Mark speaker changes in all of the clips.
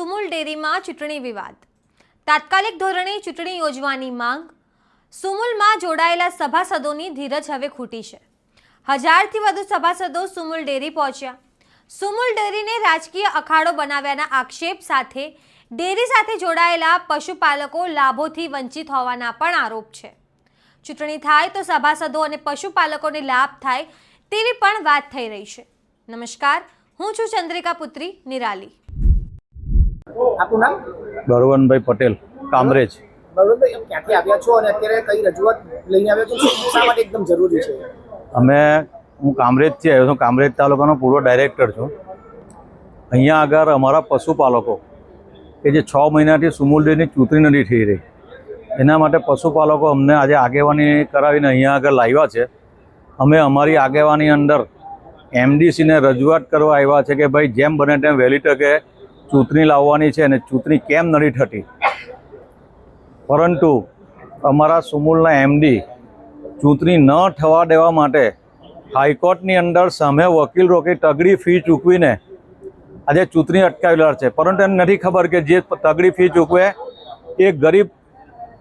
Speaker 1: સુમુલમાં ચૂંટણી વિવાદ. તાત્કાલિક ધોરણે ચૂંટણી યોજવાની માંગ. સુમુલમાં જોડાયેલા સભાસદોની ધીરજ હવે ખૂટી છે. હજારથી વધુ સભાસદો સુમુલ ડેરી પહોંચ્યા. સુમુલ ડેરીને રાજકીય અખાડો બનાવ્યાના આક્ષેપ સાથે ડેરી સાથે જોડાયેલા પશુપાલકો લાભોથી વંચિત હોવાના પણ આરોપ છે. ચૂંટણી થાય તો સભાસદો અને પશુપાલકોને લાભ થાય તેવી પણ વાત થઈ રહી છે. નમસ્કાર, હું છું ચંદ્રિકા પુત્રી, નિરાલી.
Speaker 2: આપનું નામ?
Speaker 3: ગૌરવનભાઈ પટેલ કામરેજ.
Speaker 2: એમ ક્યાંથી આવ્યા છો અને અત્યારે કઈ રજૂઆત લઈને આવ્યા છો? શા માટે એકદમ જરૂરી છે?
Speaker 3: અમે હું કામરેજથી આવ્યો છું. કામરેજ તાલુકાનો પૂર્વ ડાયરેક્ટર છું. અહીંયા આગળ અમારા પશુપાલકો કે જે છ મહિનાથી સુમુલડીની ચૂંટણી નથી થઈ રહી એના માટે પશુપાલકો અમને આજે આગેવાની કરાવીને અહીંયા આગળ લાવ્યા છે. અમે અમારી આગેવાની અંદર એમડીસીને રજૂઆત કરવા આવ્યા છે કે ભાઈ જેમ બને તેમ વહેલી તકે ચૂંટણી લાવવાની છે અને ચૂંટણી કેમ નથી થતી? પરંતુ અમારા સુમૂલના એમડી ચૂંટણી ન થવા દેવા માટે હાઈકોર્ટની અંદર સામે વકીલ રોકી તગડી ફી ચૂકવીને આજે ચૂંટણી અટકાવેલા છે. પરંતુ એમ નથી ખબર કે જે તગડી ફી ચૂકવે એ ગરીબ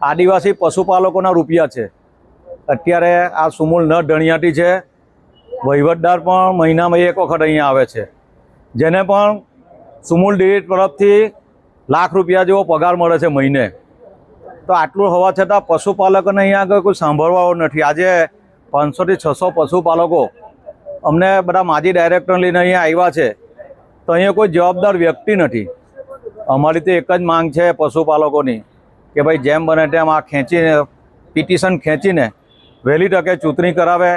Speaker 3: આદિવાસી પશુપાલકોના રૂપિયા છે. અત્યારે આ સુમૂલ ન ઢણિયાટી છે. વહીવટદાર પણ મહિનામાં એક વખત અહીંયા આવે છે. જેને પણ સુમુલ ડેરી તરફથી લાખ રૂપિયા જેવો પગાર મળે છે મહિને. તો આટલું હોવા છતાં પશુપાલકોને અહીંયા આગળ કોઈ સાંભળવાઓ નથી. આજે પાંચસોથી છસો પશુપાલકો અમને બધા માજી ડાયરેક્ટર લઈને અહીંયા આવ્યા છે. તો અહીંયા કોઈ જવાબદાર વ્યક્તિ નથી. અમારી તો એક જ માંગ છે પશુપાલકોની કે ભાઈ જેમ બને તેમ આ ખેંચીને, પિટિશન ખેંચીને વહેલી તકે ચૂંટણી કરાવે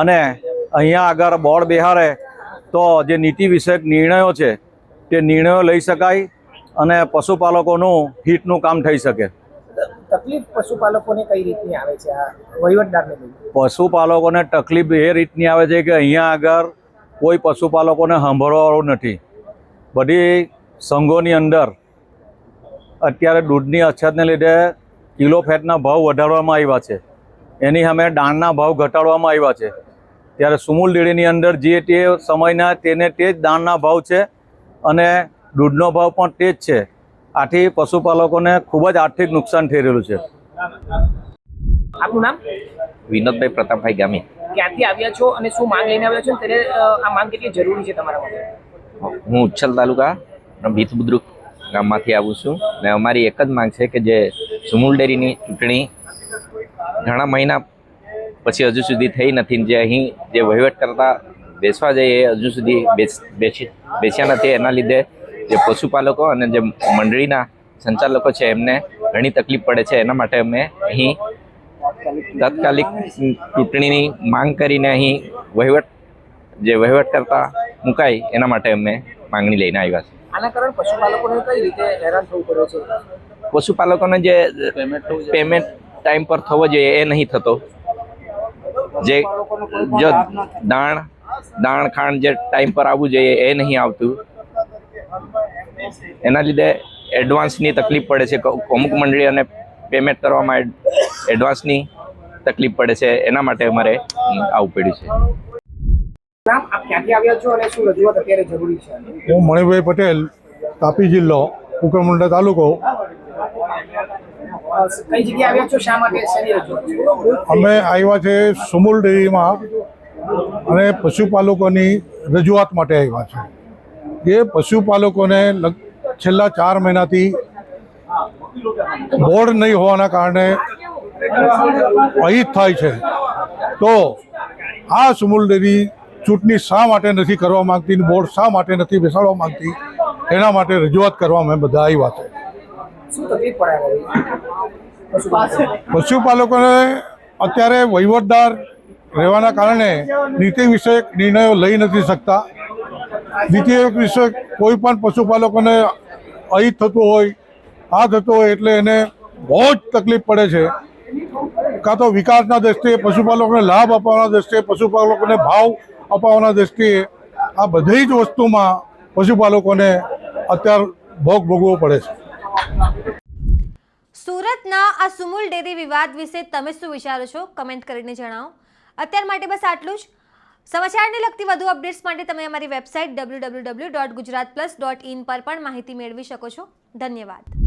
Speaker 3: અને અહીંયા આગળ બોર્ડ બેહારે તો જે નીતિ વિષયક નિર્ણયો છે તે નિર્ણયો લઈ શકાય અને પશુપાલકોનું હિતનું કામ થઈ શકે.
Speaker 2: તકલીફ પશુપાલકોને કઈ રીતની આવે છે? આ વહીવટદારને
Speaker 3: પશુપાલકોને તકલીફ એ રીતની આવે છે કે અહીંયા આગળ કોઈ પશુપાલકોને સાંભળવાવાળું નથી. બધી સંઘોની અંદર અત્યારે દૂધની અછતને લીધે કિલો ફેટના ભાવ વધારવામાં આવ્યા છે. એની સામે દાણના ભાવ ઘટાડવામાં આવ્યા છે. ત્યારે સુમૂલ ડેરીની અંદર જે તે સમયના તેને તે જ દાણના ભાવ છે અને દૂધનો ભાવ પણ તે જ છે. આથી પશુપાલકોને ખૂબ જ આર્થિક નુકસાન થઈ રહેલું છે.
Speaker 2: આપનું નામ?
Speaker 4: વિનોદભાઈ પ્રતાપભાઈ ગામી
Speaker 2: ક્યાંથી આવ્યા છો અને શું માંગ લઈને આવ્યા છો ત્યારે આ માંગ કેટલી જરૂરી છે તમારા માટે?
Speaker 4: હું ઉચ્છલ તાલુકા ભીતબુદ્રુક ગામમાંથી આવું છું. ને અમારી એક જ માંગ છે કે જે સુમુલ ડેરીની ચૂંટણી ઘણા મહિના પછી હજુ સુધી થઈ નથી. જે અહીં જે વહીવટ કરતા બેસવા જઈએ એ હજુ સુધી બેસી બેસ્યા નથી. એના લીધે જે પશુપાલકો અને જે મંડળીના સંચાલકો છે એમને ઘણી તકલીફ પડે છે. એના માટે અમે અહીં તાત્કાલિક ચૂંટણીની માંગ કરીને અહીં વહીવટ જે વહીવટ કરતા મુકાય એના માટે અમે માંગણી લઈને આવ્યા છે
Speaker 2: આના કારણે પશુપાલકોને કઈ રીતે હેરાન થવું પડે છે?
Speaker 4: પશુપાલકોને જે પેમેન્ટ ટાઈમ પર થવો જોઈએ એ નહીં થતો. જે જો દાણ દાણ ખાણ જે ટાઈમ પર આવવું જોઈએ એ નહીં આવતું. એના લીધે એડવાન્સની તકલીફ પડે છે. અમુક અમુક મંડળીઓને પેમેન્ટ કરવામાં એડવાન્સની તકલીફ પડે છે. એના માટે અમારે આવવું પડ્યું છે.
Speaker 2: નામ આપ ક્યાંથી આવ્યા છો અને શું રજૂઆત અત્યારે જરૂરી છે?
Speaker 5: હું મણિભાઈ પટેલ તાપી જિલ્લો કુકરમુંડા તાલુકો.
Speaker 2: અ, કઈ જગ્યાએ આવ્યા છો? શા માટે શેની રજૂઆત છે?
Speaker 5: અમે આવ્યા છે સુમુલ ડેરીમાં. અને પશુપાલકોની રજૂઆત માટે આવ્યા છે. કે પશુપાલકોને છેલ્લા ચાર મહિનાથી બોર્ડ નહીં હોવાના કારણે અહિત થાય છે. તો આ સુમૂલ ડેરી ચૂંટણી શા માટે નથી કરવા માંગતી બોર્ડ શા માટે નથી બેસાડવા માંગતી એના માટે રજૂઆત કરવા અમે બધા આવ્યા છે. પશુપાલકોને અત્યારે વહીવટદાર રહેવાના કારણે નીતિ વિષયક નિર્ણયો લઈ નથી શકતા. નીતિ વિષયક કોઈ પણ પશુપાલકોને અહિત થતું હોય, આ થતું હોય એટલે એને બહુ જ તકલીફ પડે છે. કાં તો વિકાસના દ્રષ્ટિએ પશુપાલકોને લાભ અપાવવાના દ્રષ્ટિએ, પશુપાલકોને ભાવ અપાવવાના દ્રષ્ટિએ આ બધી જ વસ્તુમાં પશુપાલકોને અત્યાર ભોગ ભોગવો પડે છે.
Speaker 1: સુરતના આ સુમુલ ડેરી વિવાદ વિશે તમે શું વિચારો છો? કમેન્ટ કરીને જણાવો. અત્યાર માટે બસ આટલું જ. સમાચારને લગતી વધુ અપડેટ્સ માટે તમે અમારી website W W W dot Gujarat plus dot in પર પણ માહિતી મેળવી શકો છો. ધન્યવાદ.